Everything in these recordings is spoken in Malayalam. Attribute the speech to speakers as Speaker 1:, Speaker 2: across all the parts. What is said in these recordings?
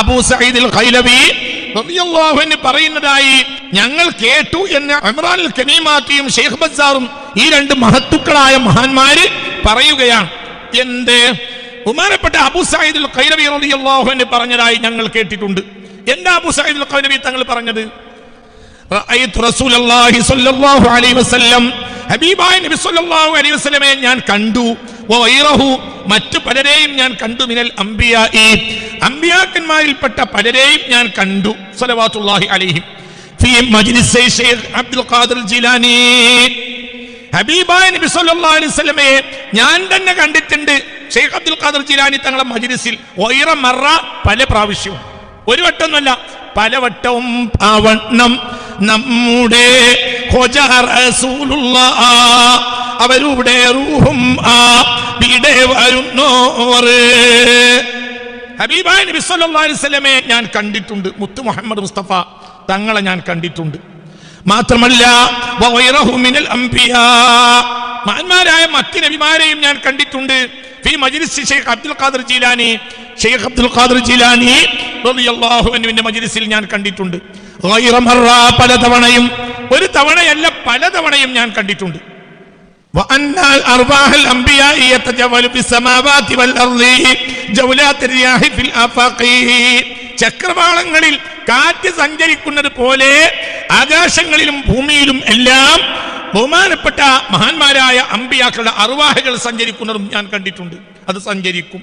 Speaker 1: അബൂ സഈദുൽ ഖൈലബി റളിയല്ലാഹു അൻഹു പറയുന്നതായി ഞങ്ങൾ കേട്ടു എന്ന് ഇമ്രാൻ അൽ കനീമാത്തിയും ഷെയ്ഖ് ബസാറും ഈ രണ്ട് മഹത്തുക്കളായ മഹാന്മാര് പറയുകയാണ്. എന്ത്? ബഹുമാനപ്പെട്ട അബു സഈദുൽ ഖൈലബി റളിയല്ലാഹു അൻഹു പറഞ്ഞതായി ഞങ്ങൾ കേട്ടിട്ടുണ്ട്. എന്താ അബു സഈദുൽ ഖൈലവി തങ്ങൾ പറഞ്ഞത്? റസൂലുള്ളാഹി സ്വല്ലല്ലാഹു അലൈഹി വസല്ലം ഹബീബായ നബി സ്വല്ലല്ലാഹു അലൈഹി വസല്ലമയെ ഞാൻ കണ്ടു. മറ്റു പലരെയും ഞാൻ കണ്ടു മിനൽ അംബിയായി. അംബിയാക്കന്മാരിൽപ്പെട്ട പലരെയും ഞാൻ കണ്ടു. സലവാത്തുല്ലാഹി അലഹിം. Abdul Qadir Jilani. ഹബീബായ നബി അലൈഹി ഞാൻ തന്നെ കണ്ടിട്ടുണ്ട്. ഷെയ്ഖ് അബ്ദുൽ ഖാദർ ജിലാനി തങ്ങളെ മജ്ലിസിൽ. വൈറ മറ പല പ്രാവശ്യവും. ഒരു വട്ടമൊന്നുമല്ല. പലവട്ടവും വണ്ണം നമ്മുടെ ഹോജ റസൂലുള്ള അവരുടെ റൂഹും ആ ഇവിടെ വരുന്നോർ ഹബീബായ നബി സല്ലല്ലാഹു അലൈഹി വസല്ലമയെ ഞാൻ കണ്ടിട്ടുണ്ട്. മുത്തു മുഹമ്മദ് മുസ്തഫ തങ്ങളെ ഞാൻ കണ്ടിട്ടുണ്ട്. മാത്രമല്ല മിനൽ അംബിയാ. മഹാന്മാരായ മറ്റ് നബിമാരെയും ഞാൻ കണ്ടിട്ടുണ്ട്. ഫി മജ്ലിസ് Sheikh Abdul Qadir Jilani. Sheikh Abdul Qadir Jilani റളിയല്ലാഹു അൻഹുവിന്റെ മജ്ലിസിൽ ഞാൻ കണ്ടിട്ടുണ്ട്. ഗൈറ തവണയും ഒരു തവണയല്ല പല തവണയും ഞാൻ കണ്ടിട്ടുണ്ട്. وأن أرواح الأنبياء يتجول في السماوات والأرض جولات الرياح في الآفاق ചക്രവാളങ്ങളിൽ കാറ്റ് സഞ്ചരിക്കുന്നത് പോലെ ആകാശങ്ങളിലും ഭൂമിയിലും എല്ലാം ബഹുമാനപ്പെട്ട മഹാന്മാരായ അമ്പിയാക്കളുടെ അറുവാഹകൾ സഞ്ചരിക്കുന്നതും ഞാൻ കണ്ടിട്ടുണ്ട് അത് സഞ്ചരിക്കും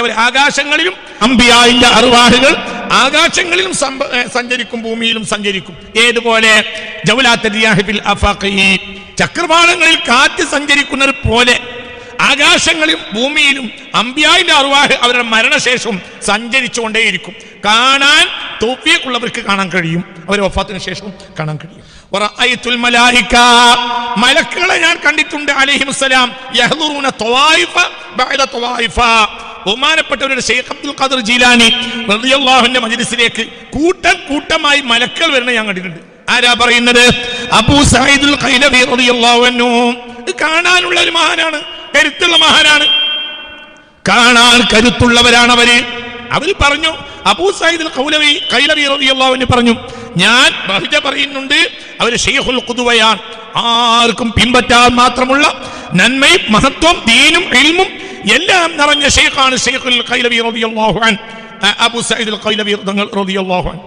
Speaker 1: അവർ ആകാശങ്ങളിലും അമ്പിയായിന്റെ അറുവാഹുകൾ ആകാശങ്ങളിലും സഞ്ചരിക്കും ഭൂമിയിലും സഞ്ചരിക്കും. ഏതുപോലെ? ചക്രവാളങ്ങളിൽ കാറ്റ് സഞ്ചരിക്കുന്നത് പോലെ ആകാശങ്ങളിലും ഭൂമിയിലും അമ്പിയായിന്റെ അറുവാഹ് അവരുടെ മരണശേഷവും സഞ്ചരിച്ചുകൊണ്ടേയിരിക്കും. കാണാൻ തോപ്പിയക്കുള്ളവർക്ക് കാണാൻ കഴിയും. അവർ വഫാത്തിന് ശേഷവും കാണാൻ കഴിയും. മലക്കുകളെ ഞാൻ കണ്ടിട്ടുണ്ട് ത്വായിഫ ബഹുമാനപ്പെട്ടവരുടെ ഷെയ്ഖ് അബ്ദുൽ ഖാദർ ജീലാനി റളിയല്ലാഹുവിന്റെ മജ്ലിസിലേക്ക് കൂട്ടം കൂട്ടമായി മലക്കൾ വരുന്ന ഞാൻ കണ്ടിട്ടുണ്ട്. ആരാ പറയുന്നത്? അബൂ സഈദുൽ ഖൈലബി റളിയല്ലാഹു അൻഹു. കാണാനുള്ള ഒരു മഹാനാണ് കരുത്തുള്ള മഹാനാണ്. കാണാൻ കരുത്തുള്ളവരാണ് അവർ അവർ പറഞ്ഞു അബൂ സയ്യിദ് കൗലവി കൈലവി റളിയല്ലാഹു പറഞ്ഞു ഞാൻ ബഹുജ പറയുന്നുണ്ട് അവർ ഷെയ്ഖുൽ കുതുവയാണ്. ആർക്കും പിൻപറ്റാൻ മാത്രമുള്ള നന്മയും മഹത്വം ദീനും ഇൽമും എല്ലാം നിറഞ്ഞ ഷെയ്ഖാണ് ഷെയ്ഖുൽ കൈലവി റളിയല്ലാഹു അൻ അബൂ സയ്യിദ് കൈലവി റളിയല്ലാഹു അൻ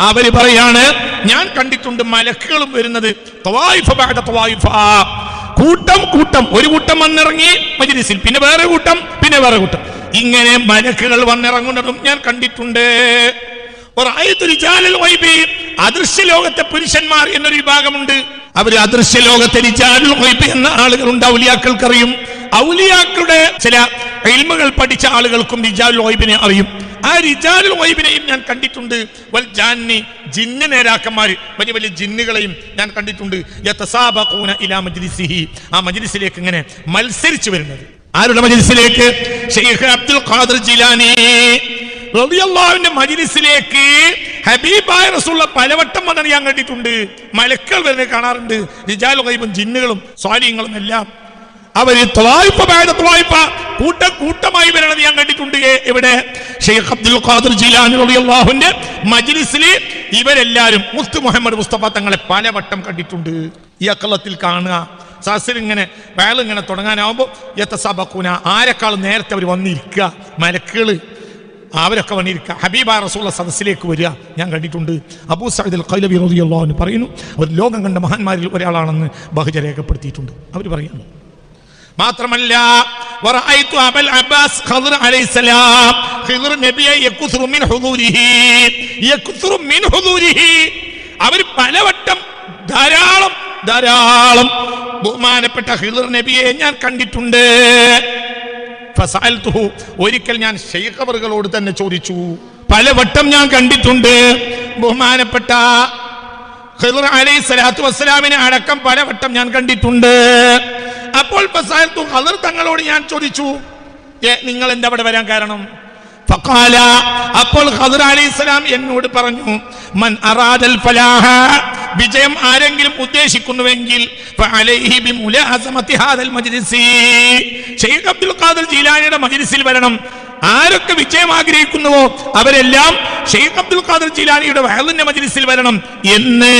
Speaker 1: അവർ പറയാണ് ഞാൻ കണ്ടിട്ടുണ്ട് മലക്കുകളും വരുന്നത്. തവായിഫ ബഅദ തവായിഫ. കൂട്ടം കൂട്ടം. ഒരു കൂട്ടം വന്നിറങ്ങി മജ്ലിസിൽ. പിന്നെ വേറെ കൂട്ടം പിന്നെ വേറെ കൂട്ടം. ഇങ്ങനെ മലക്കുകൾ വന്നിറങ്ങുന്നതും ഞാൻ കണ്ടിട്ടുണ്ട്. അദൃശ്യ ലോകത്തെ പുരുഷന്മാർ എന്നൊരു വിഭാഗമുണ്ട്. അവർ അദൃശ്യ ലോകത്തെ എന്ന ആളുകളുണ്ട് ഔലിയാക്കൾക്കറിയും. ഔലിയാക്കളുടെ ചില ഇൽമുകൾ പഠിച്ച ആളുകൾക്കും റിജാലുൽ വൈബിനെ അറിയും. ആ റിജാലുൽ വൈബിനെയും ഞാൻ കണ്ടിട്ടുണ്ട്. വൽ ജാന്നി ജിന്ന നേരാക്കന്മാര് വലിയ വലിയ ജിന്നുകളെയും ഞാൻ കണ്ടിട്ടുണ്ട്. ഇലാ മജ്ലിസിഹി. ആ മജ്ലിസിലേക്ക് ഇങ്ങനെ മത്സരിച്ചു വരുന്നത്. ആരുടെ മജ്ലിസിലേക്ക്? Sheikh Abdul Qadir Jilani. റളിയല്ലാഹുവിന്റെ മജ്ലിസിലേക്ക് ഹബീബായ റസൂലുള്ള പലവട്ടം വന്നത് ഞാൻ കണ്ടിട്ടുണ്ട്. മലക്കൾ വരുന്നത് കാണാറുണ്ട്. റിജാൽ ഗൈബും ജിന്നുകളും സ്വാലിങ്ങളും എല്ലാം. അവർ ത്വായിഫ ബാദ ത്വായിഫ കൂട്ട കൂട്ടമായി വരണത് ഞാൻ കണ്ടിട്ടുണ്ട്. ഇവിടെ ഷെയ്ഖ് അബ്ദുൽ ഖാദിർ ജീലാനി റളിയല്ലാഹുവിന്റെ മജ്ലിസിൽ ഇവരെല്ലാരും മുസ്തു മുഹമ്മദ് മുസ്തഫ തങ്ങളെ പലവട്ടം കണ്ടിട്ടുണ്ട്. ഈ അക്കളത്തിൽ കാണുക. സസിൽ ഇങ്ങനെ തുടങ്ങാനാവുമ്പോൾ യത്തസബക്കൂന ആരെക്കാളും നേരത്തെ അവർ വന്നിരിക്കുക? മലക്കുകൾ. അവരൊക്കെ വന്നിരിക്കുക ഹബീബ റസൂള്ള സദസ്സിലേക്ക് വരിക. ഞാൻ കണ്ടിട്ടുണ്ട്. അബൂ സയ്യിദ് അൽ റളിയല്ലാഹു അൻഹു പറയുന്നു അവർ ലോകം കണ്ട മഹാന്മാരിൽ ഒരാളാണെന്ന് ബഹുജ രേഖപ്പെടുത്തിയിട്ടുണ്ട്. അവർ പറയുന്നു മാത്രമല്ല അവർ പലവട്ടം ധാരാളം ധാരാളം ബഹുമാനപ്പെട്ട ഹിദർ നബിയെ ഞാൻ കണ്ടിട്ടുണ്ട്. ഒരിക്കൽ ഞാൻ ഷെയ്ഖവറുകളോട് തന്നെ ചോദിച്ചു പലവട്ടം ഞാൻ കണ്ടിട്ടുണ്ട്. ബഹുമാനപ്പെട്ട അലൈഹി സ്വലാത്തു വസ്സലാമിനെ അടക്കം പലവട്ടം ഞാൻ കണ്ടിട്ടുണ്ട്. അപ്പോൾ ഖദർ തങ്ങളോട് ഞാൻ ചോദിച്ചു നിങ്ങൾ എന്താ അവിടെ വരാൻ കാരണം? അപ്പോൾ ഖദർ അലൈഹി സ്വലാം എന്നോട് പറഞ്ഞു മൻ അറാദൽ ഫലാഹ വിജയം ആരെങ്കിലും ഉദ്ദേശിക്കുന്നുവെങ്കിൽ അബ്ദുൽ ഖാദർ ജീലാനിയുടെ മജ്ലിസിൽ വരണം. ആരൊക്കെ വിജയം ആഗ്രഹിക്കുന്നുവോ അവരെല്ലാം ഷെയ്ഖ് അബ്ദുൽ ഖാദർ ജീലാനിയുടെ വയലിന്റെ മജ്ലിസിൽ വരണം എന്ന്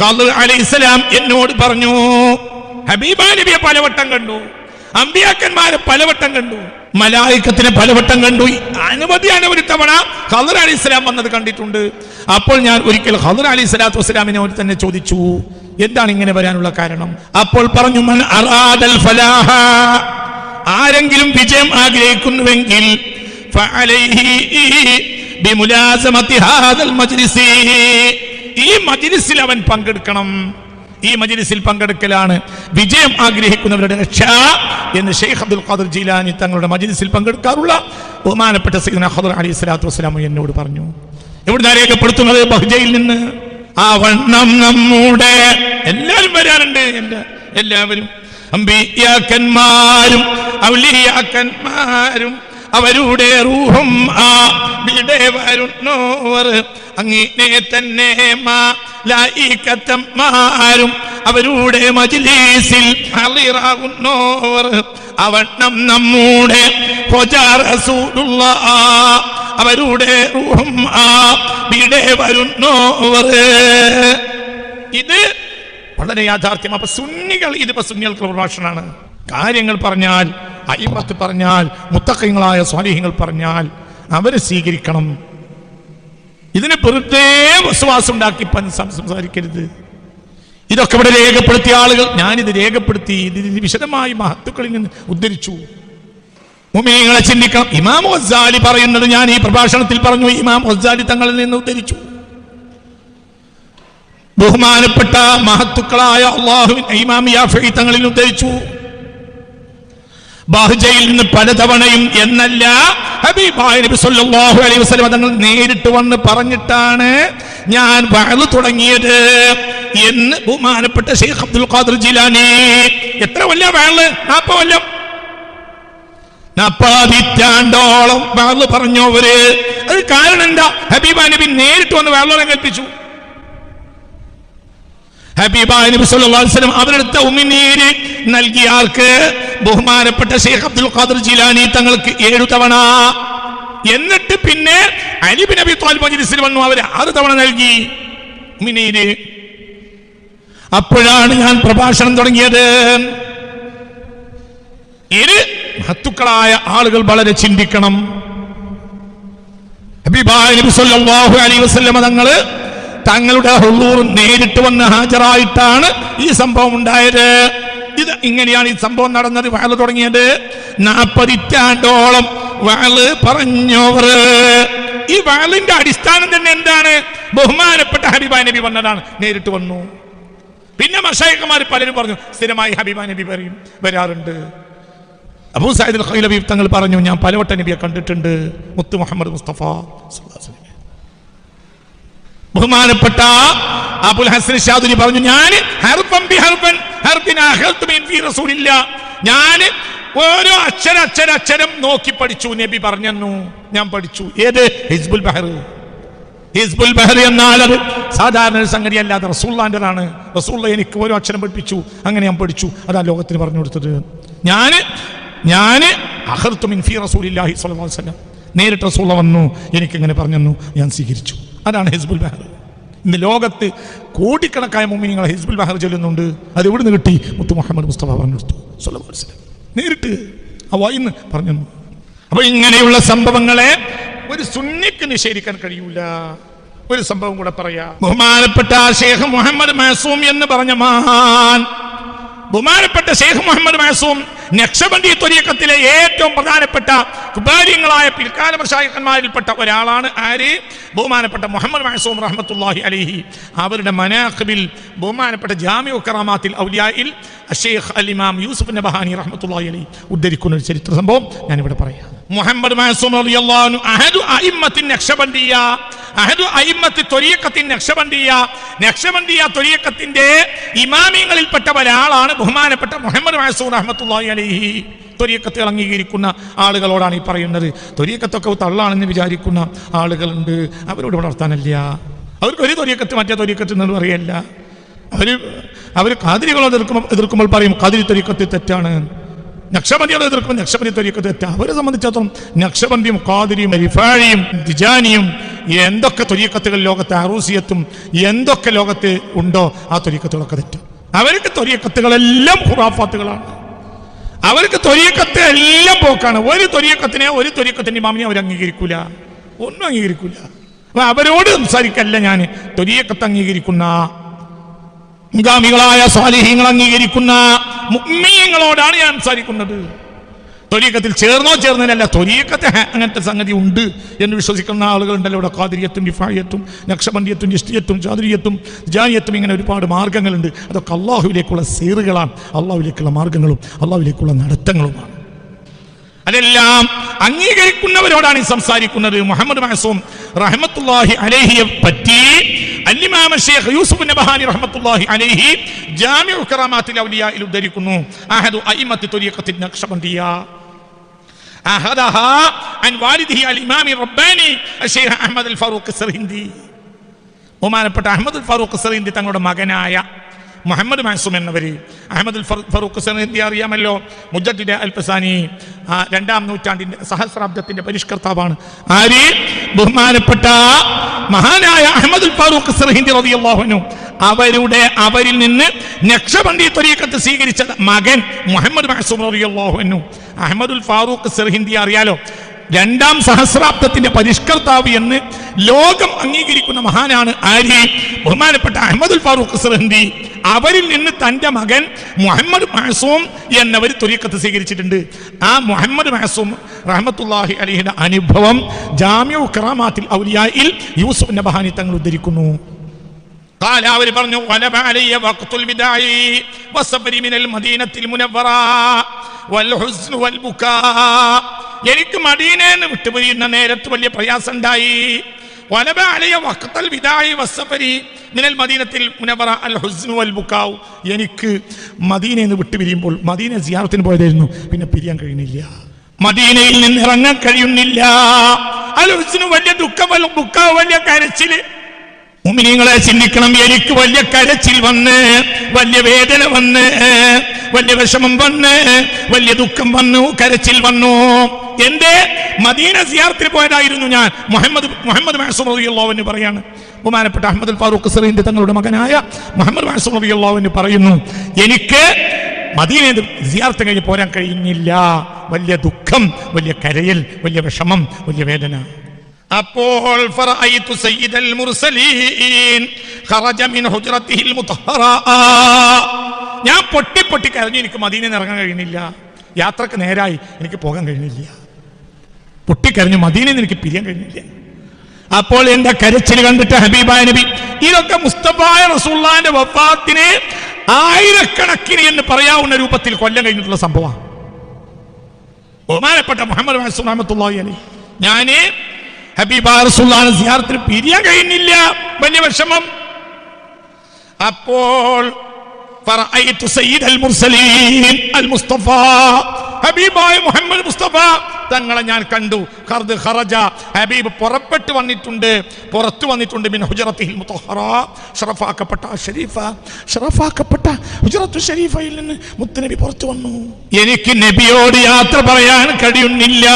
Speaker 1: ഖാദർ അലൈഹിസ്സലാം എന്നോട് പറഞ്ഞു. ഹബീബ നബിയെ പലവട്ടം കണ്ടു. അമ്പിയാക്കന്മാരെ പലവട്ടം കണ്ടു. മലായിക്കത്തിനെ പലവട്ടം കണ്ടു. അനവധി അനവധി തവണ ഹദർ അലി ഇസ്ലാം വന്നത് കണ്ടിട്ടുണ്ട്. അപ്പോൾ ഞാൻ ഒരിക്കൽ ഹദർ അലി സ്വലാത്തു വസ്സലാമിനെ അവർ തന്നെ ചോദിച്ചു എന്താണ് ഇങ്ങനെ വരാനുള്ള കാരണം? അപ്പോൾ പറഞ്ഞു മൻ ഫലാഹ. ആരെങ്കിലും വിജയം ആഗ്രഹിക്കുന്നുവെങ്കിൽ. ഈ മജ്ലിസിൽ അവൻ പങ്കെടുക്കണം. ഈ മജിലിസിൽ പങ്കെടുക്കലാണ് വിജയം ആഗ്രഹിക്കുന്നവരുടെ രക്ഷ എന്ന് ഷെയ്ഖ് അബ്ദുൽ ഖാദർ ജീലാനി തങ്ങളുടെ മജിലിസിൽ പങ്കെടുക്കാറുള്ള ബഹുമാനപ്പെട്ട സൈദിന ഖദർ അലി സ്വലാത്തു വസ്സലാമു എന്നോട് പറഞ്ഞു. എവിടുന്നാ രേഖപ്പെടുത്തുന്നത്? ബഹ്ജയിൽ നിന്ന്. ആ വണ്ണം നമ്മുടെ എല്ലാവരും വരാനുണ്ട് എന്റെ എല്ലാവരും. അമ്പിയാക്കന്മാരും ഔലിയാക്കന്മാരും. അവരുടെ റൂഹും ആ വിടെ വരുന്നോവർ അങ്ങനെ തന്നെ മാരും. അവരുടെ മജിലീസിൽ അളിറാകുന്നോവർ അവണ്ണം നമ്മുടെ അവരുടെ റൂഹും ആ വിടെ വരുന്നോർ. ഇത് വളരെ യാഥാർത്ഥ്യം. അപ്പൊ സുന്നികൾ ഇതിപ്പോ സുന്നികൾക്ക് പ്രഭാഷണമാണ്. കാര്യങ്ങൾ പറഞ്ഞാൽ അയിമത്ത് പറഞ്ഞാൽ മുത്തക്കങ്ങളായ സ്വാലിഹ്യങ്ങൾ പറഞ്ഞാൽ അവരെ സ്വീകരിക്കണം. ഇതിന് വെറുതെ വിശ്വാസം ഉണ്ടാക്കി സംസാരിക്കരുത്. ഇതൊക്കെ ഇവിടെ രേഖപ്പെടുത്തിയ ആളുകൾ ഞാനിത് രേഖപ്പെടുത്തി ഇത് ഇത് വിശദമായി മഹത്തുക്കളിൽ നിന്ന് ഉദ്ധരിച്ചു. മുമിനിങ്ങളെ ചിന്തിക്കണം. ഇമാം ഒസാലി പറയുന്നത് ഞാൻ ഈ പ്രഭാഷണത്തിൽ പറഞ്ഞു. ഇമാം ഒസാലി തങ്ങളിൽ നിന്ന് ഉദ്ധരിച്ചു. ബഹുമാനപ്പെട്ട മഹത്തുക്കളായ അള്ളാഹുവിൻ ഇമാം യാഫി തങ്ങളിൽ ഉദ്ധരിച്ചു. ബാഹുജയിൽ നിന്ന് പലതവണയും എന്നല്ല ഹബീബായ നബി അലൈഹി വസല്ലം തങ്ങൾ നേരിട്ട് വന്ന് പറഞ്ഞിട്ടാണ് ഞാൻ വഅൾ തുടങ്ങിയത് എന്ന് ബഹുമാനപ്പെട്ട ഷെയ്ഖ് അബ്ദുൽ ഖാദിർ ജിലാനി. എത്ര വല്ല വഅൾ നാൽപ്പത് കൊല്ലം. നാപ്പാതിറ്റാണ്ടോളം വഅൾ പറഞ്ഞവര് അത് കാരണം എന്താ? ഹബീബ നബി നേരിട്ട് വന്ന് വഅൾ കൽപ്പിച്ചു. ഹബീബായ നബി സല്ലല്ലാഹു അലൈഹി വസല്ലം അവരെടുത്ത ഉമിനീര് നൽകിയ ആൾക്ക് ബഹുമാനപ്പെട്ട ഷെയ്ഖ് അബ്ദുൽ ഖാദിർ ജിലാനി തങ്ങൾക്ക് ഏഴു തവണ. എന്നിട്ട് പിന്നെ അലിബിൻ നബി താലിബ് മജ്ലിസിൽ വന്നു. അവർ ആറ് തവണ നൽകി. ഉമിനീര് അപ്പോഴാണ് ഞാൻ പ്രഭാഷണം തുടങ്ങിയത്. ഇരു മഹത്തുക്കളായ ആളുകൾ വളരെ ചിന്തിക്കണം. തങ്ങൾ തങ്ങളുടെ ഹുള്ളൂർ നേരിട്ട് വന്ന് ഹാജരായിട്ടാണ് ഈ സംഭവം ഉണ്ടായത്. ഇത് ഇങ്ങനെയാണ് ഈ സംഭവം നടന്നത്. വയൽ തുടങ്ങിയത് നാൽപ്പതിറ്റാണ്ടോളം വയൽ പറഞ്ഞവർ ഈ വയലിന്റെ അടിസ്ഥാനം തന്നെ എന്താണ്? ബഹുമാനപ്പെട്ട ഹബിബാ നബി വന്നതാണ്. നേരിട്ട് വന്നു. പിന്നെ മഷായിക്കന്മാർ പലരും പറഞ്ഞു സ്ഥിരമായി ഹബീബ നബി പറയും വരാറുണ്ട്. അബൂ ഖൈലബി തങ്ങൾ പറഞ്ഞു ഞാൻ പലവട്ട നബിയെ കണ്ടിട്ടുണ്ട്. മുത്തു മുഹമ്മദ് മുസ്തഫ. ബഹുമാനപ്പെട്ട അബുൽ ഹസൻ ഷാദുരി പറഞ്ഞു ഞാൻ ഹർഫൻ ബി റസൂലില്ല. ഞാൻ ഓരോ അക്ഷര അക്ഷര അക്ഷരം നോക്കി പഠിച്ചു നബി പറഞ്ഞു ഞാൻ പഠിച്ചു. ഏത്? ഹിസ്ബുൽ ബഹർ. ഹിസ്ബുൽ ബഹർ എന്നാൽ അത് സാധാരണ സംഗതി അല്ലാതെ റസൂള്ളാന്റെതാണ് റസൂള്ള എനിക്ക് ഓരോ അക്ഷരം പഠിപ്പിച്ചു അങ്ങനെ ഞാൻ പഠിച്ചു. അതാ ലോകത്തിന് പറഞ്ഞു കൊടുത്തത്. ഞാൻ ഞാൻ അഹർത്തു മിൻ ഫീ റസൂലില്ലാഹി വസല്ലം. നേരിട്ട് റസൂള്ള വന്നു എനിക്ക് എനിക്കിങ്ങനെ പറഞ്ഞു ഞാൻ സ്വീകരിച്ചു. അതാണ് ഹിസ്ബുൽ ബഹർ. ഇന്ന് ലോകത്ത് കോടിക്കണക്കായ മുമ്മിനിങ്ങൾ ഹിസ്ബുൽ ബഹർ ചൊല്ലുന്നുണ്ട്. അത് എവിടെ നിന്ന് കിട്ടി? മുത്തു മുഹമ്മദ് മുസ്തഫ പറഞ്ഞു കൊടുത്തു. സ്വല്ലല്ലാഹു അലൈഹി വസല്ലം. നേരിട്ട് ആ വായിന്ന് പറഞ്ഞു. അപ്പൊ ഇങ്ങനെയുള്ള സംഭവങ്ങളെ ഒരു സുന്നിക്ക് നിഷേധിക്കാൻ കഴിയൂല. ഒരു സംഭവം കൂടെ പറയാ. ബഹുമാനപ്പെട്ട ഷേഖ് മുഹമ്മദ് മഹസൂം എന്ന് പറഞ്ഞ മഹാൻ. ബഹുമാനപ്പെട്ട ഷേഖ് മുഹമ്മദ് മഹസൂം നക്ഷബന്ദി ത്വരീക്കത്തിലെ ഏറ്റവും പ്രധാനപ്പെട്ട കുബാര്യങ്ങളായ പിൽക്കാല പ്രശായകന്മാരിൽപ്പെട്ട ഒരാളാണ് ആര്? ബഹുമാനപ്പെട്ട മുഹമ്മദ് മഹസൂം റഹ്മത്തുല്ലാഹി അലിഹി. അവരുടെ മനാഖബിൽ ബഹുമാനപ്പെട്ട ജാമ്യ കറാമാത്തിൽ ഔലിയായിൽ അഷേഖ് അലിമാം യൂസുഫ് നബഹാനി റഹ്മത്തുല്ലാഹി അലി ഉദ്ധരിക്കുന്ന ഒരു ചരിത്ര സംഭവം ഞാനിവിടെ പറയാം. മുഹമ്മദ് മഹസൂം റളിയല്ലാഹു അഹദു അയിമ്മത്തിൻ നക്ഷബന്ദിയ അഹദു അയിമ്മത്തി ത്വരീക്കത്തിൻ നക്ഷബന്ദിയ നക്ഷബന്ദിയ ത്വരീക്കത്തിന്റെ ഇമാമിയങ്ങളിൽപ്പെട്ട ഒരാളാണ് ബഹുമാനപ്പെട്ട മുഹമ്മദ് മഹസൂം റഹ്മത്തുല്ലാഹി അലൈഹി ത്വരീക്കത്തുകൾ അംഗീകരിക്കുന്ന ആളുകളോടാണ് ഈ പറയുന്നത്. ത്വരീക്കത്തൊക്കെ തള്ളാണെന്ന് വിചാരിക്കുന്ന ആളുകളുണ്ട്. അവരോട് വളർത്താനല്ല. അവർക്ക് ഒരു തൊരിയക്കത്ത് മറ്റേ തൊരിയക്കത്ത് എന്ന് പറയല്ല അവർ അവർ കാതിരികളെ എതിർക്കുമ്പോൾ എതിർക്കുമ്പോൾ പറയും കാതിരി തൊരിക്കത്ത് തെറ്റാണ്. നക്ഷബന്ധികളെ എതിർക്കുമ്പോൾ നക്ഷബന്ധി തൊരിക്കത്ത് തെറ്റാണ് അവരെ സംബന്ധിച്ചിടത്തോളം നക്ഷബന്ധിയും കാതിരിയും റിഫാഴിയും ദിജാനിയും എന്തൊക്കെ തൊരിയക്കത്തുകൾ ലോകത്തെ അറൂസിയത്തും എന്തൊക്കെ ലോകത്ത് ഉണ്ടോ ആ തൊരിക്കത്തുകളൊക്കെ തെറ്റും. അവർക്ക് തൊരിയക്കത്തുകളെല്ലാം ഖുറാഫാത്തുകളാണ്. അവർക്ക് തൊരിയക്കത്തെ എല്ലാം പോക്കാണ്. ഒരു തൊരിയക്കത്തിനെ ഒരു തൊരിയക്കത്തിന്റെ മാമിനെ അവർ അംഗീകരിക്കൂല. ഒന്നും അംഗീകരിക്കൂല. അപ്പൊ അവരോട് സംസാരിക്കല്ല ഞാൻ തൊരിയക്കത്ത് അംഗീകരിക്കുന്ന മുഖാമികളായ സ്വാലിഹ്യങ്ങൾ അംഗീകരിക്കുന്ന മുഗ്മീയങ്ങളോടാണ് ഞാൻ സംസാരിക്കുന്നത്. തൊരീക്കത്തിൽ ചേർന്നോ ചേർന്നതിനല്ല തൊലീക്കത്തെ അങ്ങനത്തെ സംഗതി ഉണ്ട് എന്ന് വിശ്വസിക്കുന്ന ആളുകളുണ്ടല്ലോ ഇവിടെ. കാതിരിയത്തും ഡിഫായത്തും നക്ഷബന്ധിയത്തും ഇഷ്ടിയത്തും ചാതുരിയത്തും ജാനിയത്തും ഇങ്ങനെ ഒരുപാട് മാർഗങ്ങളുണ്ട്. അതൊക്കെ അള്ളാഹുവിലേക്കുള്ള സീറുകളാണ് അള്ളാഹുവിലേക്കുള്ള മാർഗങ്ങളും അള്ളാഹുവിലേക്കുള്ള നടത്തങ്ങളുമാണ്. അതെല്ലാം അംഗീകരിക്കുന്നവരോടാണ് ഈ സംസാരിക്കുന്നത്. മുഹമ്മദ് മഹസൂം റഹമത്തുല്ലാഹി അലേഹിയെ പറ്റി അല്ലിമാമ ഷേഖ് യൂസുഫ് നബഹാനി റഹ്മത്തുള്ളാഹി അലൈഹി ജാമിഉ കറാമാത്തിൽ ഔലിയായിൽ ഉദ്ധരിക്കുന്നു. അഹദു അയിമത്തി ത്വരീഖത്തി നഖ്ശബന്ദിയ ബഹുമാനപ്പെട്ട അഹമ്മദ് ഫാറൂഖ് സറീന്തി തങ്ങളുടെ മകനായ മുഹമ്മദ് മാസും എന്നവര്. അഹമ്മദ് ഫറൂ- ഫറൂഖ് സറീന്തി അറിയാമല്ലോ? മുജദ്ദിദ് അൽഫസാനി രണ്ടാം നൂറ്റാണ്ടിന്റെ സഹസ്രാബ്ദത്തിന്റെ പരിഷ്കർത്താവാണ്. ആര്? ബഹുമാനപ്പെട്ട മഹാനായ അഹമ്മദ് ഫാറൂഖ് സർഹിന്ദി റളിയല്ലാഹു അവരുടെ അവരിൽ നിന്ന് നക്ഷബന്ധി തൊരീക്കത്ത് സ്വീകരിച്ച മകൻ മുഹമ്മദ് മഹസൂർ റളിയല്ലാഹു അൻഹു. അഹമ്മദുൽ ഫാറൂഖ് സർഹിന്ദി അറിയാലോ? രണ്ടാം സഹസ്രാബ്ദത്തിന്റെ പരിഷ്കർത്താവ് എന്ന് ലോകം അംഗീകരിക്കുന്ന മഹാനാണ് ആര്യ. ബഹുമാനപ്പെട്ട അഹമ്മദുൽ ഫാറൂഖ് സിർഹിന്ദി അവരിൽ നിന്ന് തന്റെ മകൻ മുഹമ്മദ് മഹസൂം എന്നവർ തുരീക്കത്ത് സ്വീകരിച്ചിട്ടുണ്ട്. ആ മുഹമ്മദ് മഹസൂം റഹമത്തുല്ലാഹി അലിഹിന്റെ അനുഭവം ജാമ്യു കറാമാത്തിൽ ഔലിയായിൽ യൂസുഫ് നബഹാനി തങ്ങൾ ഉദ്ധരിക്കുന്നു. കാല അവർ പറഞ്ഞു എനിക്ക് മദീനയെന്ന് വിട്ടുപിരിയുന്ന നേരത്ത് വലിയ പ്രയാസം ഉണ്ടായി വലബ ബിദായി മിനൽ മദീനത്തിൽ മുനവ്വറ അൽ വൽ എനിക്ക് മദീനയെന്ന് വിട്ടുപിരിയുമ്പോൾ മദീന സിയാറത്തിന് പോയതായിരുന്നു. പിന്നെ പിരിയാൻ കഴിയുന്നില്ല. മദീനയിൽ നിന്ന് ഇറങ്ങാൻ കഴിയുന്നില്ല. അൽ ഹുസ്നു വലിയ ദുഃഖം വലിയ കരച്ചിൽ. മുമിനിങ്ങളെ ചിന്തിക്കണം എനിക്ക് വലിയ കരച്ചിൽ വന്ന് വലിയ വേദന വന്ന് വലിയ വിഷമം വന്ന് വലിയ ദുഃഖം വന്നു കരച്ചിൽ വന്നു. എന്റെ മദീന സിയാർത്തിൽ പോയതായിരുന്നു ഞാൻ. മുഹമ്മദ് മുഹമ്മദ് മാസുറിയുള്ളവന് പറയാണ്. ബഹുമാനപ്പെട്ട അഹമ്മദ് ഫാറൂഖ് സറീന്റെ തങ്ങളുടെ മകനായ മുഹമ്മദ് മാസുറിയുള്ളവന് പറയുന്നു എനിക്ക് മദീന സിയാർത്ത് കഴിഞ്ഞ് പോരാൻ കഴിയുന്നില്ല വലിയ ദുഃഖം വലിയ കരയൽ വലിയ വിഷമം വലിയ വേദന. അപ്പോൾ മുർസലീൻ ഞാൻ പൊട്ടി പൊട്ടി കരഞ്ഞു. എനിക്ക് മദീനയിൽ ഇറങ്ങാൻ കഴിയുന്നില്ല. യാത്രയ്ക്ക് നേരായി. എനിക്ക് പോകാൻ കഴിയുന്നില്ല. പൊട്ടിക്കരഞ്ഞു മദീനയിൽ എനിക്ക് പിരിയാൻ കഴിഞ്ഞില്ല അപ്പോൾ എന്റെ കരച്ചിൽ കണ്ടിട്ട് ഹബീബായ നബി ഇതൊക്കെ മുസ്തഫായ റസൂള്ളാന്റെ വഫാത്തിനെ ആയിരക്കണക്കിന് എന്ന് പറയാവുന്ന രൂപത്തിൽ കൊല്ലം കഴിഞ്ഞിട്ടുള്ള സംഭവമാണ്. ബഹുമാനപ്പെട്ട മുഹമ്മദ് മഹസൂം റഹ്മത്തുള്ളാഹി അലൈഹി. ഞാൻ ഹബീബാറസുല്ലാണ് പിരിയാൻ കഴിയുന്നില്ല. വലിയ വിഷമം. അപ്പോൾ മുസ്തഫ ഹബീബായ മുഹമ്മദ് മുസ്തഫ തങ്ങളെ ഞാൻ കണ്ടു. ഖർദ് ഖറജ. ഹബീബ് പുറപ്പെട്ടു വന്നിട്ടുണ്ട്. പുറത്തു വന്നിട്ടുണ്ട്. മിൻ ഹുജറത്തിൽ ഷറഫാക്കപ്പെട്ട ഷരീഫ. ഷറഫാക്കപ്പെട്ട ഹുജറത്തു ഷരീഫയിൽ നിന്ന് മുത്തുനബി പുറത്തു വന്നു. എനിക്ക് നബിയോട് യാത്ര പറയാൻ കഴിയുന്നില്ല.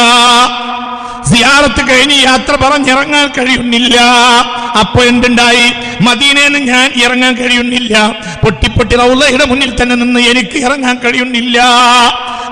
Speaker 1: സിയാറത്ത് കഴിഞ്ഞ് യാത്ര പറഞ്ഞിറങ്ങാൻ കഴിയുന്നില്ല. അപ്പൊ എന്തുണ്ടായി? മദീനയിൽ ഞാൻ ഇറങ്ങാൻ കഴിയുന്നില്ല. പൊട്ടിപ്പൊട്ടി റൗലയുടെ മുന്നിൽ തന്നെ നിന്ന് എനിക്ക് ഇറങ്ങാൻ കഴിയുന്നില്ല.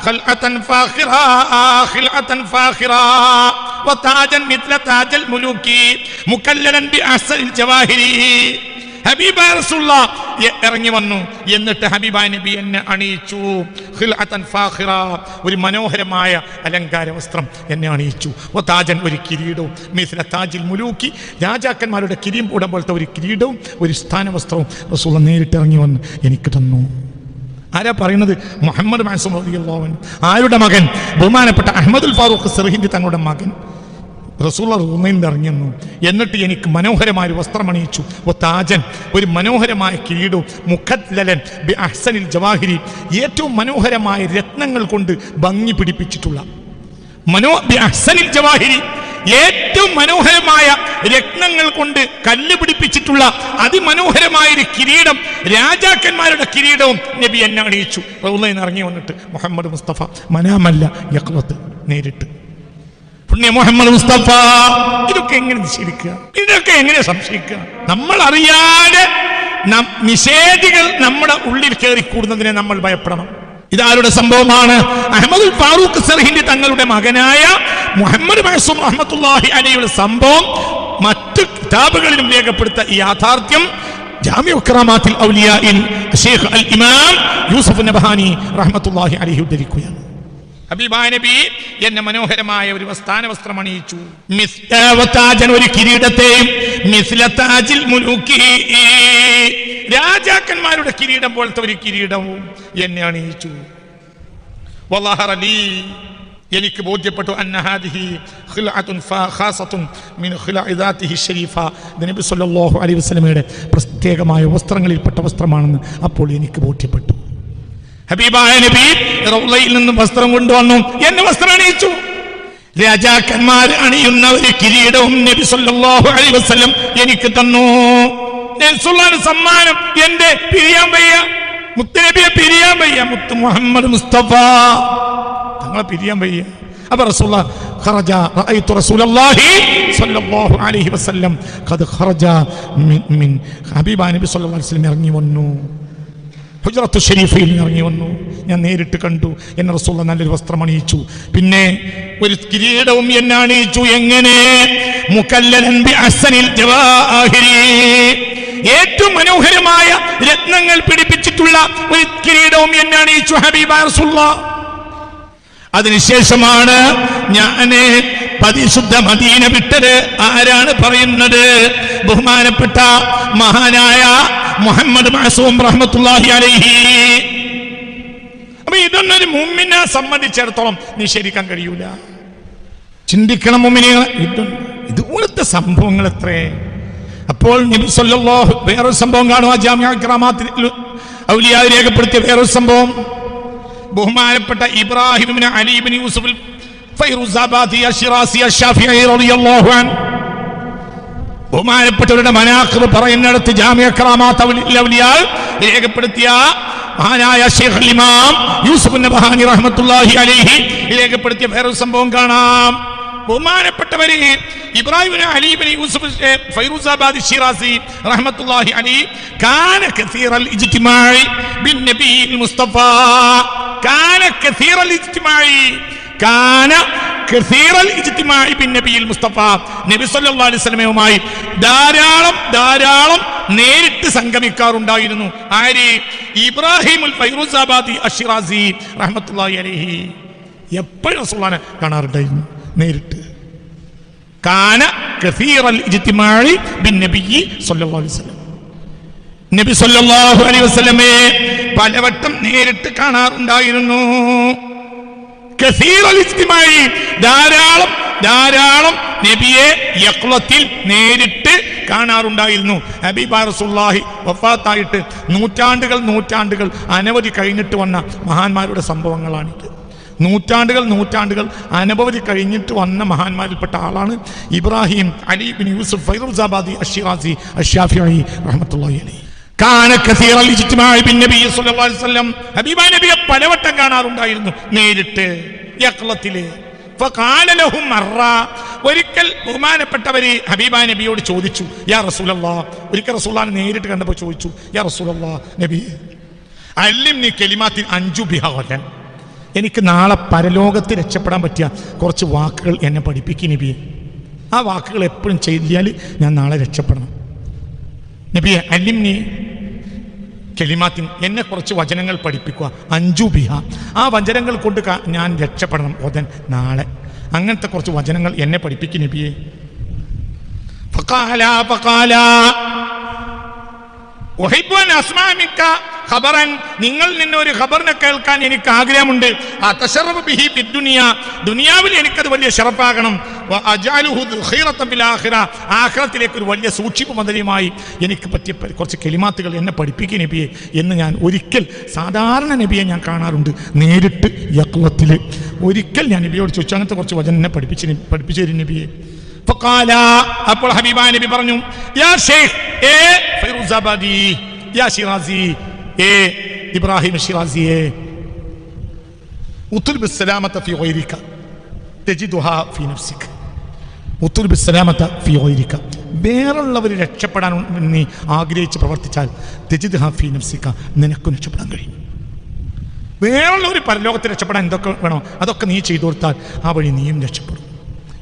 Speaker 1: خلعة فاخرة خلعة فاخرة وتاجا مثل تاج الملوك مكللا بأحسن الجواهر ഹബീബ റസൂള്ള എ- ഇറങ്ങി വന്നു എന്നിട്ട് ഹബീബ നബി എന്നെ അണിയിച്ചു ഖിൽഅത്തൻ ഫാഖിറ ഒരു മനോഹരമായ അലങ്കാര വസ്ത്രം എന്നെ അണിയിച്ചു ഓ താജൻ ഒരു കിരീടവും മിഥില താജിൽ മുലൂക്കി രാജാക്കന്മാരുടെ കിരീം കൂടം പോലത്തെ ഒരു കിരീടവും ഒരു സ്ഥാന വസ്ത്രവും റസൂള്ള നേരിട്ട് ഇറങ്ങി വന്ന് എനിക്ക് തന്നു ആരാ പറയുന്നത് മുഹമ്മദ്. ആരുടെ മകൻ? ബഹുമാനപ്പെട്ട അഹമ്മദുൽ ഫാറൂഖ് സെറഹിന്റെ തങ്ങളുടെ മകൻ. റസൂള്ള റൂമയിൽ ഇറങ്ങിയെന്നു എന്നിട്ട് എനിക്ക് മനോഹരമായ ഒരു വസ്ത്രമണിയിച്ചു ഒ താജൻ ഒരു മനോഹരമായ കിരീടവും മുഖദ്ലലൻ ബി അഹ്സനിൽ ജവാഹിരി ഏറ്റവും മനോഹരമായ രത്നങ്ങൾ കൊണ്ട് ഭംഗി പിടിപ്പിച്ചിട്ടുള്ള. മനോ ബി അഹ്സനിൽ ജവാഹിരി ഏറ്റവും മനോഹരമായ രത്നങ്ങൾ കൊണ്ട് കല്ല് പിടിപ്പിച്ചിട്ടുള്ള അതിമനോഹരമായ ഒരു കിരീടം രാജാക്കന്മാരുടെ കിരീടവും നബി എന്നെ അണിയിച്ചു. ഇറങ്ങി വന്നിട്ട് മുഹമ്മദ് മുസ്തഫ മനാമല്ല യക്വത്ത് നേരിട്ട്. പുണ്യ മുഹമ്മദ് മുസ്തഫ ഇതൊക്കെ എങ്ങനെ നിഷേധിക്കുക? ഇതൊക്കെ എങ്ങനെ സംശയിക്കുക? നമ്മൾ അറിയാതെ നിഷേധികൾ നമ്മുടെ ഉള്ളിൽ കയറി കൂടുന്നതിനെ നമ്മൾ ഭയപ്പെടണം. ഇതാരുടെ സംഭവമാണ്? അഹമ്മദുൽ ഫാറൂഖ് സർഹിന്റെ തങ്ങളുടെ മകനായ മുഹമ്മദ് അലിയുടെ റഹ്മത്തുള്ളാഹി അലയുടെ സംഭവം മറ്റ് കിതാബുകളിലും രേഖപ്പെടുത്ത ഈ യാഥാർത്ഥ്യം ജാമ്യ ഉക്രാമാത്തിൽ ഔലിയായിൽ ഷെയ്ഖ് അൽ ഇമാം യൂസഫ് നബഹാനി റഹ്മത്തുള്ളാഹി അലൈഹി ഉദ്ധരിക്കുകയാണ്. ഹബീബായ നബി എന്നെ മനോഹരമായ ഒരു വസ്ഥാന വസ്ത്രം അണിയിച്ചു. ഒരു കിരീടത്തെയും രാജാക്കന്മാരുടെ കിരീടം പോലത്തെ ഒരു കിരീടവും എന്നെ അണിയിച്ചു. വല്ലാഹറ ലീ എനിക്ക് ബോധ്യപ്പെട്ടു അന്നഹാദിഹി ശരീഫ. നബി സല്ലല്ലാഹു അലൈഹി വസല്ലമയുടെ പ്രത്യേകമായ വസ്ത്രങ്ങളിൽപ്പെട്ട വസ്ത്രമാണെന്ന് അപ്പോൾ എനിക്ക് ബോധ്യപ്പെട്ടു. ഹബീബായ നബി റൗലയിൽ നിന്നും വസ്ത്രം കൊണ്ടുവന്നു. എന്നെ വസ്ത്രം അണിയിച്ചു. രാജാക്കന്മാർ അണിയുന്ന ഒരു കിരീടവും നബി സല്ലല്ലാഹു അലൈഹി വസല്ലം എനിക്ക് തന്നു. സമ്മാനം. എന്റെ പിരിയാൻ വയ്യ. മുത്തനബിയെ പിരിയാൻ വയ്യ. മുത്ത് മുഹമ്മദ് മുസ്തഫ. തങ്ങളെ പിരിയാൻ വയ്യ. അപ്പൊ റസൂല ഖറജ റഅയ്തു റസൂലല്ലാഹി സ്വല്ലല്ലാഹു അലൈഹി വസല്ലം. ഖദ് ഖറജ മിൻ ഹബീബ നബി സല്ലല്ലാഹു അലൈഹി വസല്ലം ഇറങ്ങി വന്നു. ഹുജറത്തു ഷരീഫയിൽ ഇറങ്ങി വന്നു. ഞാൻ നേരിട്ട് കണ്ടു. എന്നെ റസൂള്ള നല്ലൊരു വസ്ത്രം അണിയിച്ചു. പിന്നെ ഒരു കിരീടവും എന്നെ അണിയിച്ചു. എങ്ങനെ? ഏറ്റവും മനോഹരമായ രത്നങ്ങൾ പിടിപ്പിച്ചിട്ടുള്ള ഒരു കിരീടവും എന്നെ അണിയിച്ചു ഹബീബ റസൂള്ള അതിനുശേഷമാണ് ഞാൻ പരിശുദ്ധ മദീന വിട്ടത്. ആരാണ് പറയുന്നത്? ബഹുമാനപ്പെട്ട മഹാനായ മുഹമ്മദ് മാസൂം റഹ്മത്തുള്ളാഹി അലൈഹി. അപ്പൊ ഇതൊന്നൊരു മുമ്മിനെ സംബന്ധിച്ചിടത്തോളം നിഷേധിക്കാൻ കഴിയൂല. ചിന്തിക്കണം മുമ്മിനെ ഇത് ഇതുപോലത്തെ സംഭവങ്ങൾ എത്രേ? അപ്പോൾ നബി സല്ലല്ലാഹു വേറൊരു സംഭവം കാണുക ജാമ്യ ഗ്രാമത്തിൽ ഔലിയായി രേഖപ്പെടുത്തിയ വേറൊരു സംഭവം. ബഹുമാനപ്പെട്ട ഇബ്രാഹിമിന് അലീബിൻ യൂസുഫ് ഫൈറുസാബാദി അഷിറാസി അഷ്ഷാഫിഈ റളിയല്ലാഹു അൻഹു. ബഹുമാനപ്പെട്ടവരുടെ മനാഖിബ് പറയുന്നിടത്ത് ജാമ്യ കറാമാത്ത് ഔലിയാൽ രേഖപ്പെടുത്തിയ മഹാനായ ഷെയ്ഖ് ഇമാം യൂസുഫ് നബഹാനി റഹ്മത്തുള്ളാഹി അലൈഹി രേഖപ്പെടുത്തിയ വേറൊരു സംഭവം കാണാം. ബഹുമാനപ്പെട്ടവര് ഇബ്രാഹിം അലീബിൻ യൂസുഫ് ഫൈറൂസാബാദ് ഷിറാസി റഹ്മത്തുള്ളാഹി അലൈഹി കാന കസീറൽ ഇജ്തിമാഇ ബിൻ നബിയിൽ മുസ്തഫ. കാന കസീറൽ ഇജ്തിമാഇ കാന മുസ്തഫ. നബി സല്ലല്ലാഹു അലൈഹി വസല്ലമയുമായി ധാരാളം ധാരാളം നേരിട്ട് സംഗമിക്കാറുണ്ടായിരുന്നു. ആര്? ഇബ്രാഹിമുൽ ഫൈറൂസാബാദി അഷിറാസി റഹ്മത്തുള്ളാഹി അലൈഹി. എപ്പോഴും റസൂലുള്ളാഹിനെ കാണാറുണ്ടായിരുന്നു നേരിട്ട്. കാന നബി സല്ലല്ലാഹു അലൈഹി വസല്ലമയെ പലവട്ടം നേരിട്ട് കാണാറുണ്ടായിരുന്നു. ധാരാളം ധാരാളം നബിയെ യക്ലത്തിൽ നേരിട്ട് കാണാറുണ്ടായിരുന്നു. ഹബീബ റസൂലുള്ളാഹി വഫാത്തായിട്ട് നൂറ്റാണ്ടുകൾ നൂറ്റാണ്ടുകൾ അനവധി കഴിഞ്ഞിട്ട് വന്ന മഹാന്മാരുടെ സംഭവങ്ങളാണിത്. നൂറ്റാണ്ടുകൾ നൂറ്റാണ്ടുകൾ അനവധി കഴിഞ്ഞിട്ട് വന്ന മഹാന്മാരിൽപ്പെട്ട ആളാണ് Ibrahim Ali bin Yusuf Firuzabadi അഷിറാസി അഷ്യാഫി ഹബീബ നബിയെ പലവട്ടം കാണാറുണ്ടായിരുന്നു നേരിട്ട് ഒരിക്കൽ ബഹുമാനപ്പെട്ടവര് ഹബീബ നബിയോട് ചോദിച്ചു യാ റസൂലല്ലാ? ഒരിക്കൽ റസൂലാനെ നേരിട്ട് കണ്ടപ്പോൾ ചോദിച്ചു യാ റസൂലല്ലാ നബി അല്ലിംനി കെലിമാത്തിൻ അഞ്ചു ബിഹോലൻ എനിക്ക് നാളെ പരലോകത്ത് രക്ഷപ്പെടാൻ പറ്റിയ കുറച്ച് വാക്കുകൾ എന്നെ പഠിപ്പിക്കും നബിയെ. ആ വാക്കുകൾ എപ്പോഴും ചെയ്താൽ ഞാൻ നാളെ രക്ഷപ്പെടണം. നബിയെ അല്ലിംനി കെലിമാത്തിൻ എന്നെ കുറച്ച് വചനങ്ങൾ പഠിപ്പിക്കുക. അഞ്ചു ബിഹ. ആ വചനങ്ങൾ കൊണ്ട് ഞാൻ രക്ഷപ്പെടണം. ഓതൻ നാളെ. അങ്ങനത്തെ കുറച്ച് വചനങ്ങൾ എന്നെ പഠിപ്പിക്കും നബിയെ. ഫഖാല ഫഖാല അസ്മാമിക്ക ഖബറൻ. നിങ്ങൾ നിന്നെ ഒരു ഖബറിനെ കേൾക്കാൻ എനിക്ക് ആഗ്രഹമുണ്ട്. അതശറബ് ബിഹി ബിദ്ദുനിയ ദുനിയാവിൽ എനിക്കത് വലിയ ഷറപ്പാകണം ആഖിറത്തിലേക്ക് ഒരു വലിയ സൂക്ഷിപ്പ് മന്ത്രിയുമായി എനിക്ക് പറ്റിയ കുറച്ച് കെളിമാത്തുകൾ എന്നെ പഠിപ്പിക്കുക നബിയെ എന്ന് ഞാൻ ഒരിക്കൽ സാധാരണ നബിയെ ഞാൻ കാണാറുണ്ട്. നേരിട്ട് യക്വത്തിൽ. ഒരിക്കൽ ഞാൻ നബിയോട് ചോദിച്ചു അങ്ങനത്തെ കുറച്ച് വചനം എന്നെ പഠിപ്പിച്ച് പഠിപ്പിച്ചു തരും നബിയെ. അപ്പോൾ ഹബീബ നബി പറഞ്ഞു യാ ഷെയ്ഖ് ഏ ഫൈറുസാബാദി യാ ഷിറാസി ഏ ഇബ്രാഹിം ഷിറാസിയെ ഉത്തുൽ സലാമത ഫി ഗൈരിക തജിദുഹാ ഫി നഫ്സിക ഉത്തുൽ സലാമത ഫി ഗൈരിക. വേറുള്ളവർ രക്ഷപ്പെടാൻ നീ ആഗ്രഹിച്ച് പ്രവർത്തിച്ചാൽ തജിദുഹാ ഹാഫി നഫ്സിക്ക നിനക്കും രക്ഷപ്പെടാൻ കഴിയും. വേറുള്ളവർ പരലോകത്ത് രക്ഷപ്പെടാൻ എന്തൊക്കെ വേണോ അതൊക്കെ നീ ചെയ്തു കൊടുത്താൽ ആ വഴി നീയും രക്ഷപ്പെടും.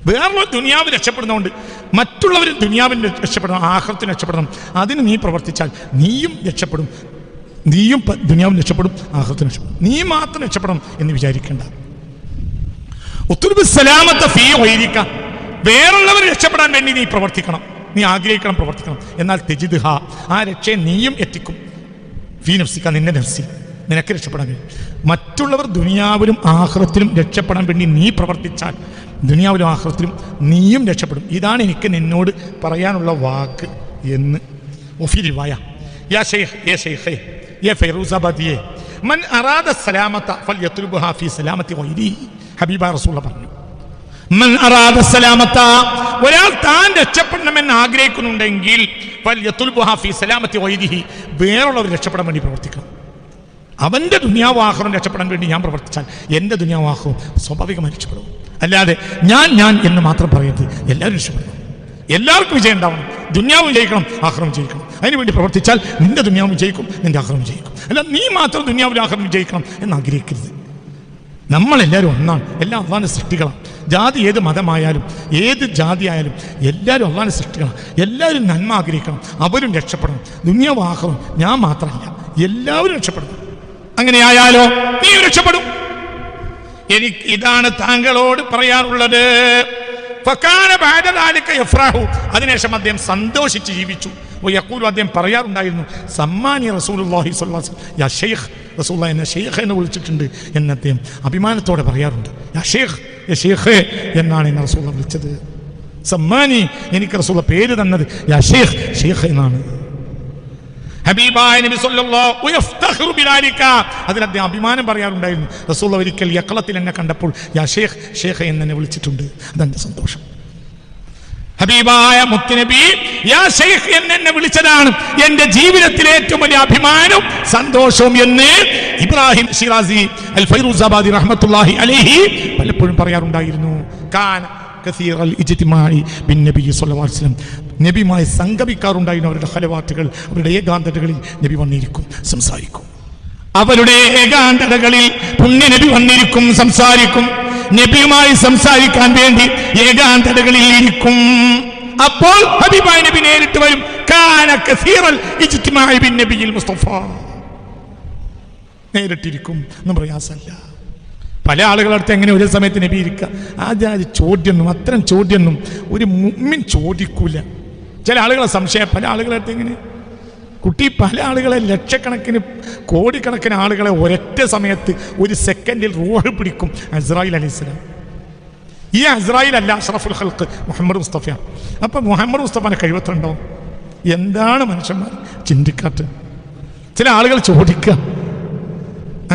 Speaker 1: വേറുള്ള ദുനിയാവ് രക്ഷപ്പെടുന്നതുകൊണ്ട് മറ്റുള്ളവരും ദുനിയാവിന് രക്ഷപ്പെടണം ആഹ്ലത്തിന് രക്ഷപ്പെടണം. അതിന് നീ പ്രവർത്തിച്ചാൽ നീയും രക്ഷപ്പെടും. നീയും ദുനിയാവിൽ രക്ഷപ്പെടും ആഹ്ലത്തിന് രക്ഷപ്പെടും. നീ മാത്രം രക്ഷപ്പെടണം എന്ന് വിചാരിക്കേണ്ട. ഉത്തുർബ് സലാമത്തെ ഫീ ഒയിരിക്ക വേറുള്ളവർ രക്ഷപ്പെടാൻ വേണ്ടി നീ പ്രവർത്തിക്കണം. നീ ആഗ്രഹിക്കണം പ്രവർത്തിക്കണം. എന്നാൽ തെജിദ് ഹാ ആ രക്ഷയെ നീയും എത്തിക്കും. ഫീ നഫ്സിക്ക നിന്നെ നഫ്സി. നിനക്ക് രക്ഷപ്പെടാൻ കഴിയും. മറ്റുള്ളവർ ദുനിയാവിലും ആഹ്റത്തിലും രക്ഷപ്പെടാൻ വേണ്ടി നീ പ്രവർത്തിച്ചാൽ ദുനിയാവിലും ആഹ്ലത്തിലും നീയും രക്ഷപ്പെടും. ഇതാണ് എനിക്ക് നിന്നോട് പറയാനുള്ള വാക്ക് എന്ന്. ഒഫി റിവായ. യാ ഷെയ്ഖ് യാ ഷെയ്ഖേ യാ ഫൈറൂസാബാദിയെ മൻ അറാദ സലാമത്ത ഫൽ യത്ലുബുഹാ ഫീ സലാമത്തി ഗൈരി ഹബീബ പറഞ്ഞു. ഒരാൾ താൻ രക്ഷപ്പെടണമെന്ന് ആഗ്രഹിക്കുന്നുണ്ടെങ്കിൽ ഫൽ യത്ലുബുഹാ ഫീ സലാമത്തി ഗൈരിഹി വേറുള്ളവർ രക്ഷപ്പെടാൻ വേണ്ടി പ്രവർത്തിക്കണം. അവന്റെ ദുനിയാവാഹനം രക്ഷപ്പെടാൻ വേണ്ടി ഞാൻ പ്രവർത്തിച്ചാൽ എന്റെ ദുനിയാവാഹവും സ്വാഭാവികമായി രക്ഷപ്പെടും. അല്ലാതെ ഞാൻ ഞാൻ എന്ന് മാത്രം പറയരുത് എല്ലാവരും രക്ഷപ്പെടണം എല്ലാവർക്കും വിജയം ഉണ്ടാവണം. ദുന്യാവും ജയിക്കണം ആഹ്റം ജയിക്കണം. അതിനുവേണ്ടി പ്രവർത്തിച്ചാൽ നിന്റെ ദുന്യാവും ജയിക്കും നിന്റെ ആഹ്റം ജയിക്കും. അല്ല നീ മാത്രം ദുന്യാവിൽ ആഹ്റം ജയിക്കണം എന്ന് ആഗ്രഹിക്കരുത്. നമ്മളെല്ലാവരും ഒന്നാണ്. എല്ലാം അള്ളാന്റെ സൃഷ്ടികളാണ്. ജാതി ഏത് മതമായാലും ഏത് ജാതി ആയാലും എല്ലാവരും അള്ളാന്റെ സൃഷ്ടികളാണ്. എല്ലാവരും നന്മ ആഗ്രഹിക്കണം. അവരും രക്ഷപ്പെടണം. ദുന്യാവാഹവും ഞാൻ മാത്രമല്ല. എല്ലാവരും രക്ഷപ്പെടണം അങ്ങനെയായാലോ നീ രക്ഷപ്പെടും. എനിക്ക് ഇതാണ് താങ്കളോട് പറയാറുള്ളത്. അതിനുശേഷം അദ്ദേഹം സന്തോഷിച്ച് ജീവിച്ചു. അദ്ദേഹം പറയാറുണ്ടായിരുന്നു സമ്മാനി വസല്ലം. യാ എന്നെ ഷെയ്ഖ് എന്ന് വിളിച്ചിട്ടുണ്ട് എന്ന് അദ്ദേഹം അഭിമാനത്തോടെ പറയാറുണ്ട്. എന്നാണ് എന്നെ റസൂല വിളിച്ചത്. സമ്മാനി എനിക്ക് റസൂല പേര് തന്നത് എന്നാണ്. ഹബീബായ നബി അതിൽ അദ്ദേഹം അഭിമാനം പറയാറുണ്ടായിരുന്നു. റസൂൽ ഒരിക്കൽ യക്കളത്തിൽ എന്നെ കണ്ടപ്പോൾ യാ ഷേഖ് ഷേഖ് എന്ന് വിളിച്ചിട്ടുണ്ട്. അതെന്റെ സന്തോഷം. ഹബീബായ മുത്തുനബി യാ ഷെയ്ഖ് എന്ന് എന്നെ വിളിച്ചതാണ്. എന്റെ ജീവിതത്തിലെ ഏറ്റവും വലിയ അഭിമാനവും സന്തോഷവും എന്ന് ഇബ്രാഹിം ഷിറാസി അൽ ഫൈറൂസാബാദി റഹ്മത്തുള്ളാഹി അലൈഹി പലപ്പോഴും പറയാറുണ്ടായിരുന്നു. കാന നബിയുമായി സംഗമിക്കാറുണ്ടായിരുന്നു അവരുടെ ഹലവാട്ടുകൾ അവരുടെ ഏകാന്തതകളിൽ നബി വന്നിരിക്കും സംസാരിക്കും. അവരുടെ ഏകാന്തതകളിൽ പുണ്യ നബി വന്നിരിക്കും സംസാരിക്കും. നബിയുമായി സംസാരിക്കാൻ വേണ്ടി ഏകാന്തതകളിൽ ഇരിക്കും. അപ്പോൾ ഹബീബായ നബി നേരിട്ട് വരും. മുസ്തഫ. നേരിട്ടിരിക്കും. എന്ന് പ്രയാസമല്ല പല ആളുകളടുത്ത് എങ്ങനെ ഒരു സമയത്ത് നബി ഇരിക്കുക ആ ചോദ്യമൊന്നും അത്തരം ചോദ്യമൊന്നും ഒരു മുമ്മിൻ ചോദിക്കൂല. ചില ആളുകളെ സംശയം പല ആളുകളടുത്ത് എങ്ങനെ? കുട്ടി പല ആളുകളെ ലക്ഷക്കണക്കിന് കോടിക്കണക്കിന് ആളുകളെ ഒരൊറ്റ സമയത്ത് ഒരു സെക്കൻഡിൽ റോഹ് പിടിക്കും അസ്രായിൽ അലൈഹിസ്ലാം ഈ അസ്രായിൽ അല്ല അഷ്റഫുൽ ഹൽക്ക് മുഹമ്മദ് മുസ്തഫ. അപ്പം മുഹമ്മദ് മുസ്തഫാനെ കഴിവത്തുണ്ടോ? എന്താണ് മനുഷ്യന്മാർ ചിന്തിക്കാത്ത ചില ആളുകൾ ചോദിക്കുക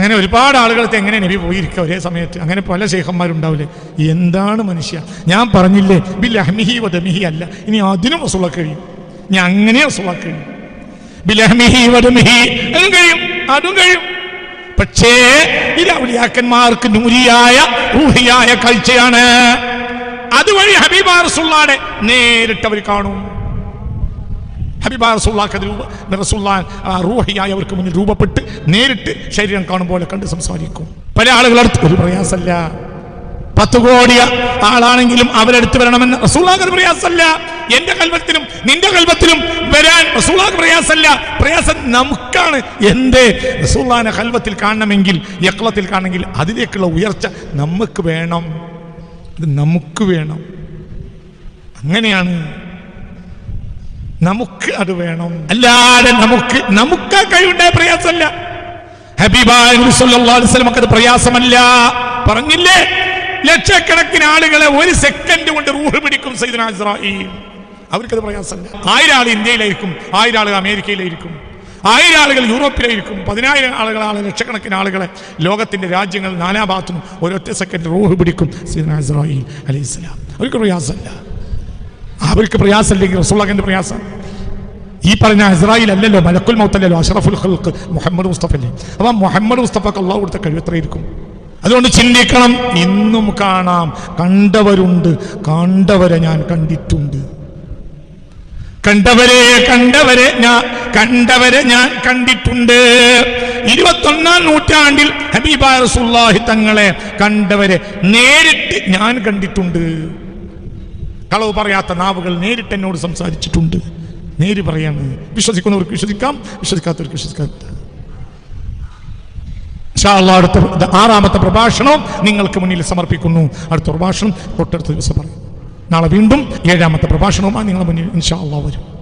Speaker 1: അങ്ങനെ ഒരുപാട് ആളുകൾക്ക് എങ്ങനെ നബി പോയിരിക്കുക ഒരേ സമയത്ത്? അങ്ങനെ പല ശേഖന്മാരുണ്ടാവില്ലേ? എന്താണ് മനുഷ്യ? ഞാൻ പറഞ്ഞില്ലേ ബിൽ അഹ്മിഹി വദമിഹി അല്ല. ഇനി അതിനും അസുള കഴിയും. ഞാൻ അങ്ങനെ അസുള കഴിയും. ബിൽ അഹ്മിഹി വദമിഹി അതും കഴിയും അതും കഴിയും. പക്ഷേ ഇത് ഔലിയാക്കന്മാർക്ക് നൂരിയായ റൂഹിയായ കാഴ്ചയാണ് അതുവഴി ഹബീബാർ സുള്ളാടെ നേരിട്ട് അവർ കാണും. ഹബീബ രൂപ റസൂള്ളാൻ റൂഹിയായി അവർക്ക് മുന്നിൽ രൂപപ്പെട്ട് നേരിട്ട് ശരീരം കാണും പോലെ കണ്ട് സംസാരിക്കും. പല ആളുകളടുത്ത് ഒരു പ്രയാസമല്ല പത്ത് കോടി ആളാണെങ്കിലും അവരെടുത്ത് വരണമെന്ന് റസൂള്ളാക്ക് ഒരു പ്രയാസമല്ല എന്റെ കൽവത്തിലും നിന്റെ കൽവത്തിലും വരാൻ റസൂള്ളാക്ക് പ്രയാസമല്ല പ്രയാസം നമുക്കാണ്. എന്റെ റസൂള്ളാനെ കൽവത്തിൽ കാണണമെങ്കിൽ യക്കളത്തിൽ കാണണമെങ്കിൽ അതിലേക്കുള്ള ഉയർച്ച നമുക്ക് വേണം. ഇത് നമുക്ക് വേണം. അങ്ങനെയാണ് നമുക്ക് അത് വേണം. അല്ലാതെ നമുക്ക് നമുക്ക് ആ കഴിവുണ്ടായ പ്രയാസമല്ല. ഹബീബായ അത് പ്രയാസമല്ല. പറഞ്ഞില്ലേ? ലക്ഷക്കണക്കിന് ആളുകളെ ഒരു സെക്കൻഡ് കൊണ്ട് റൂഹ് പിടിക്കും സൈദന അവർക്കത് പ്രയാസമല്ല. ആയിരം ആൾ ഇന്ത്യയിലായിരിക്കും ആയിരം ആളുകൾ അമേരിക്കയിലായിരിക്കും ആയിരം ആളുകൾ യൂറോപ്പിലായിരിക്കും പതിനായിരം ആളുകളാണ് ലക്ഷക്കണക്കിന് ആളുകളെ ലോകത്തിന്റെ രാജ്യങ്ങൾ നാനാഭാഗത്തും ഒരൊറ്റ സെക്കൻഡ് റൂഹ് പിടിക്കും സൈദന അലൈഹി സ്വലാം. അവർക്ക് പ്രയാസമല്ല. അവർക്ക് പ്രയാസമില്ലെങ്കിൽ റസൂള്ളാഖിന്റെ പ്രയാസം. ഈ പറഞ്ഞ ഇസ്രായേൽ അല്ലല്ലോ മലക്കുൽ മൗത്തല്ലല്ലോ അഷറഫുൽ ഖൽക്ക് മുഹമ്മദ് മുസ്തഫ അല്ലേ അപ്പൊ മുഹമ്മദ് മുസ്തഫക്ക് അള്ളാഹു കൊടുത്ത കഴിവത്രയിരിക്കും അതുകൊണ്ട് ചിന്തിക്കണം ഇന്നും കാണാം. കണ്ടവരുണ്ട് കണ്ടവരെ ഞാൻ കണ്ടിട്ടുണ്ട്. കണ്ടവരെ കണ്ടവരെ ഞാൻ കണ്ടവരെ ഞാൻ കണ്ടിട്ടുണ്ട്. ഇരുപത്തൊന്നാം നൂറ്റാണ്ടിൽ ഹബീബായ റസൂലുള്ളാഹി തങ്ങളെ കണ്ടവരെ നേരിട്ട് ഞാൻ കണ്ടിട്ടുണ്ട്. കളവ് പറയാത്ത നാവുകൾ നേരിട്ട് എന്നോട് സംസാരിച്ചിട്ടുണ്ട്. നേര് പറയാണ് വിശ്വസിക്കുന്നവർക്ക് വിശ്വസിക്കാം വിശ്വസിക്കാത്തവർക്ക് വിശ്വസിക്കാം. ഇൻഷാ അല്ലാഹ് അടുത്ത ആറാമത്തെ പ്രഭാഷണം നിങ്ങൾക്ക് മുന്നിൽ സമർപ്പിക്കുന്നു. അടുത്ത പ്രഭാഷണം തൊട്ടടുത്ത ദിവസം പറയും. നാളെ വീണ്ടും ഏഴാമത്തെ പ്രഭാഷണവുമായി നിങ്ങളുടെ മുന്നിൽ ഇൻഷാ വരും.